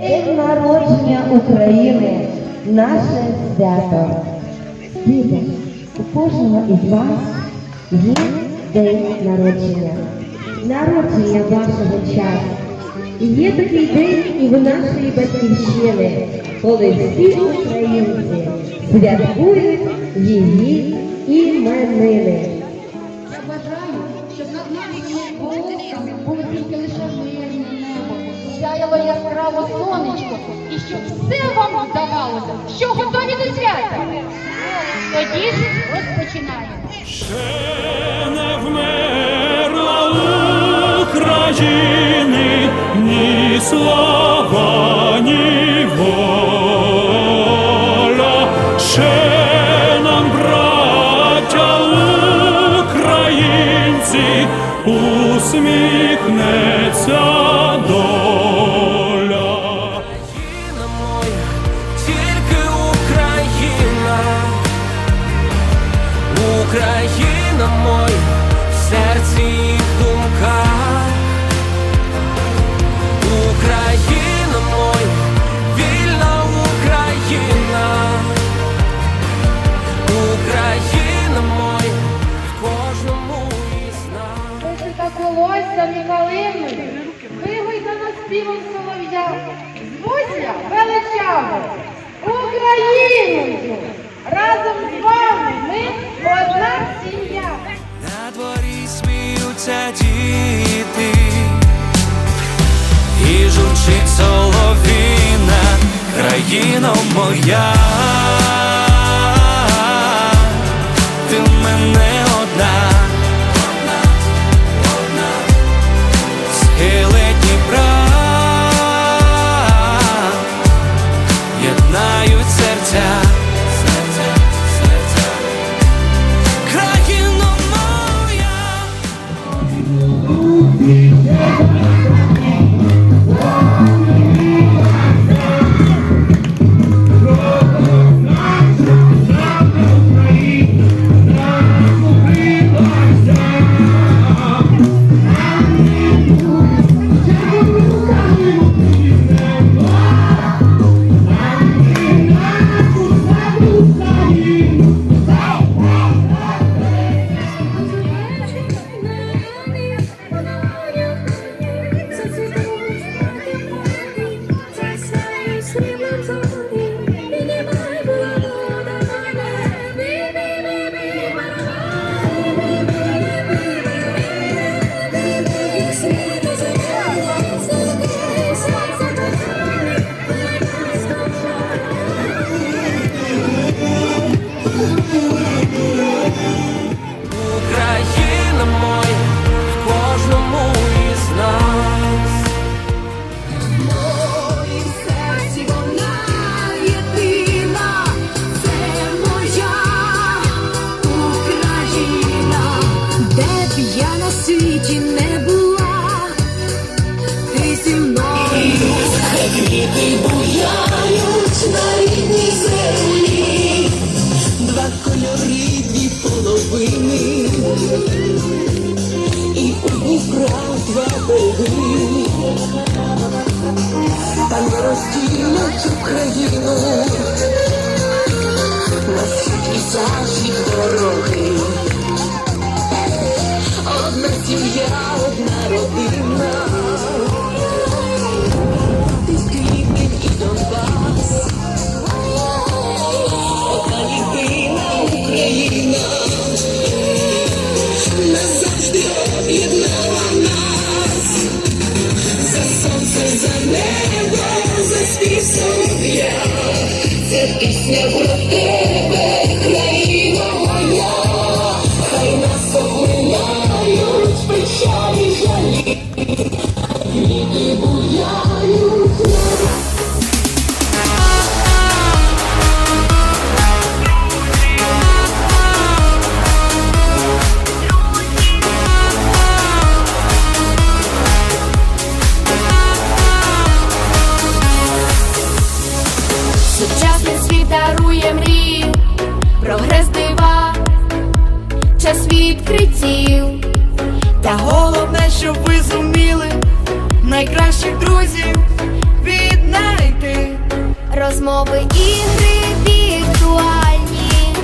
День народження України наше свято. Діти, у кожного із вас є день народження. Народження вашого часу. І є такий день і в нашої батьківщини, коли всі українці святкують її іменини. Сяяло яскраво сонечко, і щоб все вам вдавалося, що готові до свята. Тоді ж розпочинаємо. Ще не вмерла України ні слава, ні воля. Ще нам, браття українці, усміхнеться доля. Звуся величаво, Україною! Разом з вами ми одна сім'я. На дворі сміються діти, і журчить соловіна, країна моя, єднають Береги та не розділять на схід і дороги. Одна щоб ви зуміли найкращих друзів. Віднайти розмови індивідуальні, віртуальні,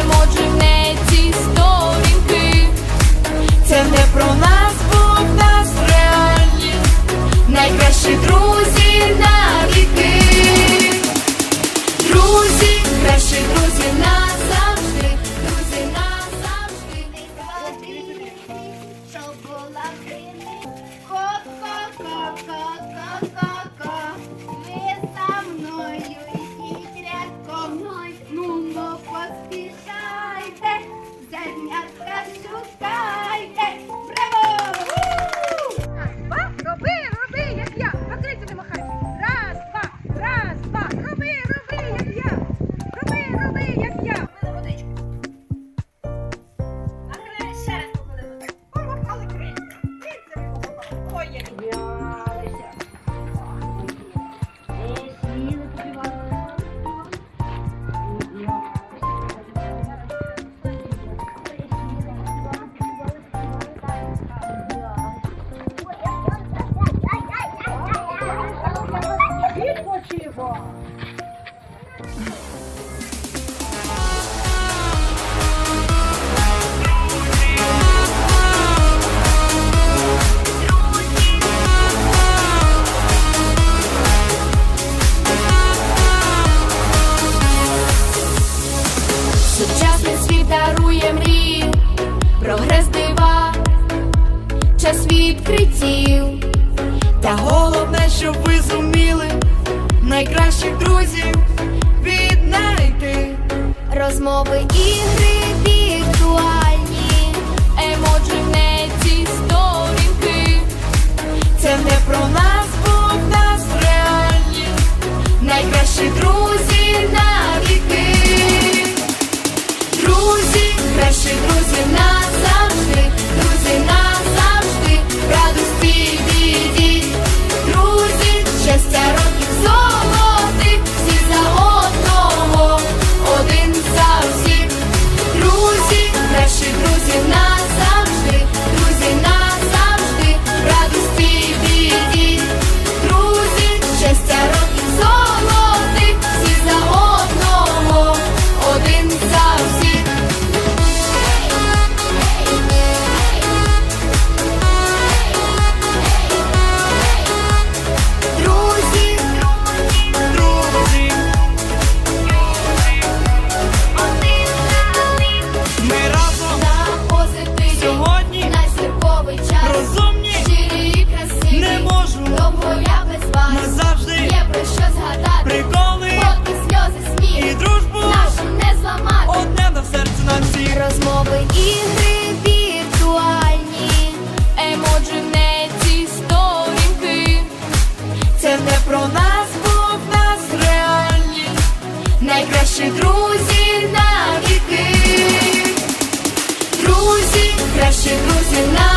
емоджі в неці сторінки. Це не про нас, бо в нас реальні, найкращі друзі на навіки, друзі, кращі друзі навіки Сучасний світ дарує мрії, прогрес дива, час відкриттів, та головне, щоб ви зуміли найкращих друзів віднайти. Розмови ігри віртуальні, емоджі наші друзі навіки, друзі, краще друзі навіки.